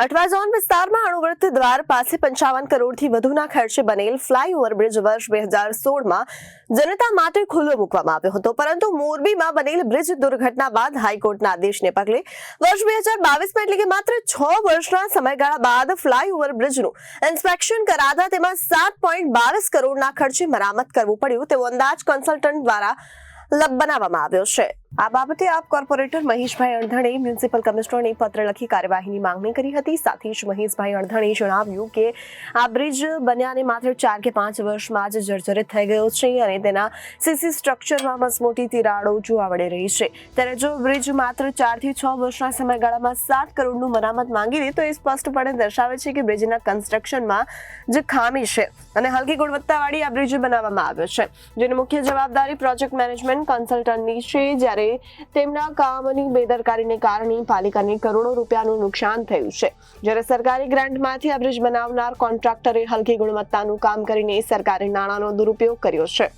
Athwa zone વિસ્તારમાં અણુવ્રત દ્વાર પાસે પંચાવન કરોડથી વધુના ખર્ચે બનેલ ફ્લાયઓવર બ્રિજ વર્ષ બે હજાર સોળમાં જનતા માટે ખુલ્લો મૂકવામાં આવ્યો હતો. પરંતુ મોરબીમાં બનેલ બ્રિજ દુર્ઘટના બાદ હાઈકોર્ટના આદેશને પગલે વર્ષ બે હજાર બાવીસમાં એટલે કે માત્ર છ વર્ષના સમયગાળા બાદ ફ્લાયઓવર બ્રિજનું ઇન્સ્પેક્શન કરાતા તેમાં સાત પોઈન્ટ બાવીસ કરોડના ખર્ચે મરામત કરવું પડ્યું. તેવો અંદાજ કન્સલ્ટન્ટ દ્વારા બનાવવામાં આવ્યો છે. આ બાબતે આપ કોર્પોરેટર મહેશભાઈ અણધણે મ્યુનિસિપલ કમિશનરને પત્ર લખી કાર્યવાહીની માંગણી કરી હતી. સાથે જ મહેશભાઈ અણધણે જણાવ્યું કે આ બ્રિજ બન્યાને માત્ર ચાર કે પાંચ વર્ષમાં જ જર્જરિત થઈ ગયો છે અને તેના સીસી સ્ટ્રક્ચરમાં મસમોટી તિરાડો જોવા મળી રહી છે. ત્યારે જો બ્રિજ માત્ર ચારથી છ વર્ષના સમયગાળામાં સાત કરોડનું મરામત માંગી લે, તો એ સ્પષ્ટપણે દર્શાવે છે કે બ્રિજના કન્સ્ટ્રક્શનમાં જે ખામી છે અને હલકી ગુણવત્તાવાળી આ બ્રિજ બનાવવામાં આવ્યો છે. જેની મુખ્ય જવાબદારી પ્રોજેક્ટ મેનેજમેન્ટ કન્સલ્ટન્ટની છે. જ્યારે તેમના કામની બેદરકારીને કારણે પાલિકાને કરોડો રૂપિયાનું નુકસાન થયું છે. જ્યારે સરકારી ગ્રાન્ટમાંથી આ બ્રિજ બનાવનાર કોન્ટ્રાક્ટરે હલકી ગુણવત્તાનું કામ કરીને સરકારી નાણાંનો દુરુપયોગ કર્યો છે.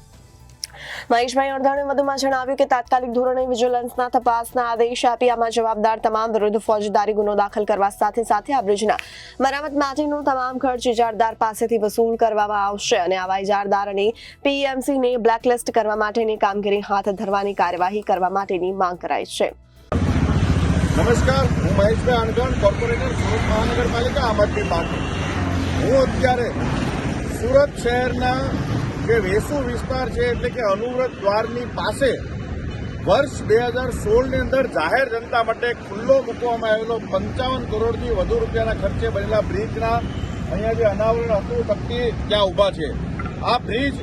મહેશભાઈ અડધાણે વધુમાં જણાવ્યું કે તાત્કાલિક ધોરણે વિજિલન્સના તપાસના આદેશ આપી આમાં જવાબદાર તમામ વિરુદ્ધ ફોજદારી ગુનો દાખલ કરવા સાથે સાથે આ બ્રિજના મરામત માટેનો તમામ ખર્ચ ઇજારદાર પાસેથી વસૂલ કરવામાં આવશે અને આવા ઇજારદાર અને પીએમસીને બ્લેકલિસ્ટ કરવા માટેની કામગીરી હાથ ધરવાની કાર્યવાહી કરવા માટેની માંગ કરાઈ છે. નમસ્કાર, હું મહેશભાઈ અણગણ કોર્પોરેટર, સુરત મહાનગરપાલિકા, આમ આદમી હું અત્યારે સુરત શહેરના જે વેસુ વિસ્તાર છે એટલે કે અનુવ્રત દ્વારની પાસે વર્ષ બે હજાર સોળની અંદર જાહેર જનતા માટે ખુલ્લો મૂકવામાં આવેલો પંચાવન કરોડથી વધુ રૂપિયાના ખર્ચે બનેલા બ્રિજના અહીંયા જે અનાવરણ હતું તકતી ત્યાં ઊભા છે. આ બ્રિજ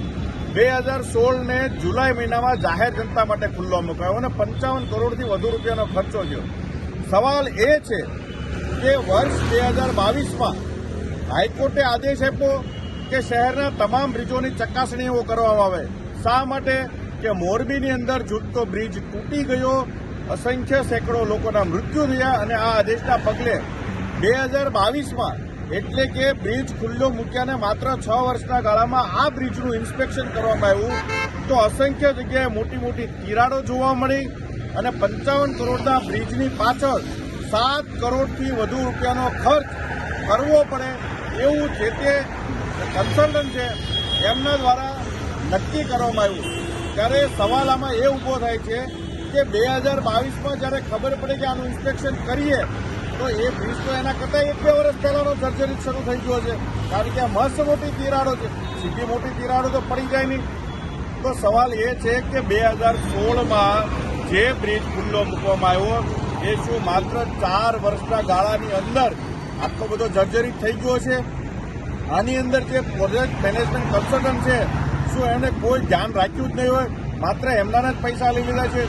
બે હજાર સોળને જુલાઈ મહિનામાં જાહેર જનતા માટે ખુલ્લો મુકાયો અને પંચાવન કરોડથી વધુ રૂપિયાનો ખર્ચો થયો. સવાલ એ છે કે વર્ષ બે હજાર બાવીસમાં હાઈકોર્ટે આદેશ આપ્યો? કે શહેરના તમામ બ્રિજોની ચકાસણીઓ કરવામાં આવે. શા માટે? કે મોરબીની અંદર જૂટતો બ્રિજ તૂટી ગયો, અસંખ્ય સેંકડો લોકોના મૃત્યુ થયા અને આ આદેશના પગલે બે હજાર બાવીસમાં એટલે કે બ્રિજ ખુલ્લો મૂક્યાને માત્ર છ વર્ષના ગાળામાં આ બ્રિજનું ઇન્સ્પેક્શન કરવામાં આવ્યું, તો અસંખ્ય જગ્યાએ મોટી મોટી તિરાડો જોવા મળી અને પંચાવન કરોડના બ્રિજની પાછળ સાત કરોડથી વધુ રૂપિયાનો ખર્ચ કરવો પડે એવું જે તે કન્સલ્ટન્ટ છે, એમના દ્વારા નક્કી કરવામાં આવ્યું. ત્યારે સવાલ આમાં એ ઊભો થાય છે કે બે હજાર બાવીસમાં જ્યારે ખબર પડે કે આનું ઇન્સ્પેક્શન કરીએ, તો એ બ્રિજ તો એના કરતાં એક બે વર્ષ પહેલાનો સર્જરી શરૂ થઈ ગયો છે. કારણ કે આ મસ્ત મોટી તિરાડો છે. સીધી મોટી તિરાડો તો પડી જાય નહીં. તો સવાલ એ છે કે બે હજાર સોળમાં જે બ્રિજ ખુલ્લો મૂકવામાં આવ્યો, એ શું માત્ર ચાર વર્ષના ગાળાની અંદર આટલો બધો જર્જરિત થઈ ગયો છે. આની અંદર જે પ્રોજેક્ટ મેનેજમેન્ટ કન્સલ્ટન્ટ છે, શું એને કોઈ ધ્યાન રાખ્યું જ નહીં હોય? માત્ર એમનાના જ પૈસા લઈ લીધા છે.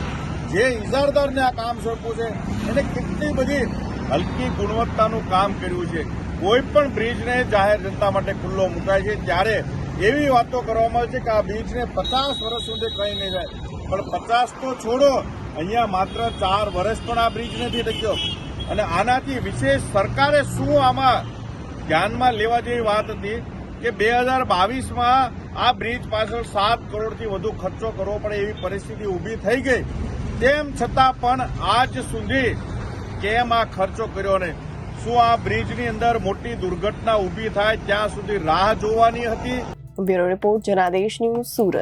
જે ઇજારદારને આ કામ સોંપ્યું છે, એને કેટલી બધી હલકી ગુણવત્તાનું કામ કર્યું છે. કોઈ પણ બ્રિજને જાહેર જનતા માટે ખુલ્લો મુકાય છે. ત્યારે એવી વાતો કરવામાં આવે છે કે આ બ્રિજને પચાસ વર્ષ સુધી કંઈ નહીં થાય. પણ પચાસ તો છોડો. અહીંયા માત્ર ચાર વર્ષ પણ આ બ્રિજ નથી ટક્યો. અને આનાથી વિશેષ સરકારે શું આમાં ધ્યાનમાં લેવા જેવી વાત હતી કે બે હજાર બાવીસમાં આ બ્રિજ પાછળ સાત કરોડથી વધુ ખર્ચો કરવો પડે એવી પરિસ્થિતિ ઊભી થઈ ગઈ. તેમ છતાં પણ આજ સુધી કેમ આ ખર્ચો કર્યો ને શું આ બ્રિજની અંદર મોટી દુર્ઘટના ઊભી થાય ત્યાં સુધી રાહ જોવાની હતી? Bureau report Janadesh news Surat.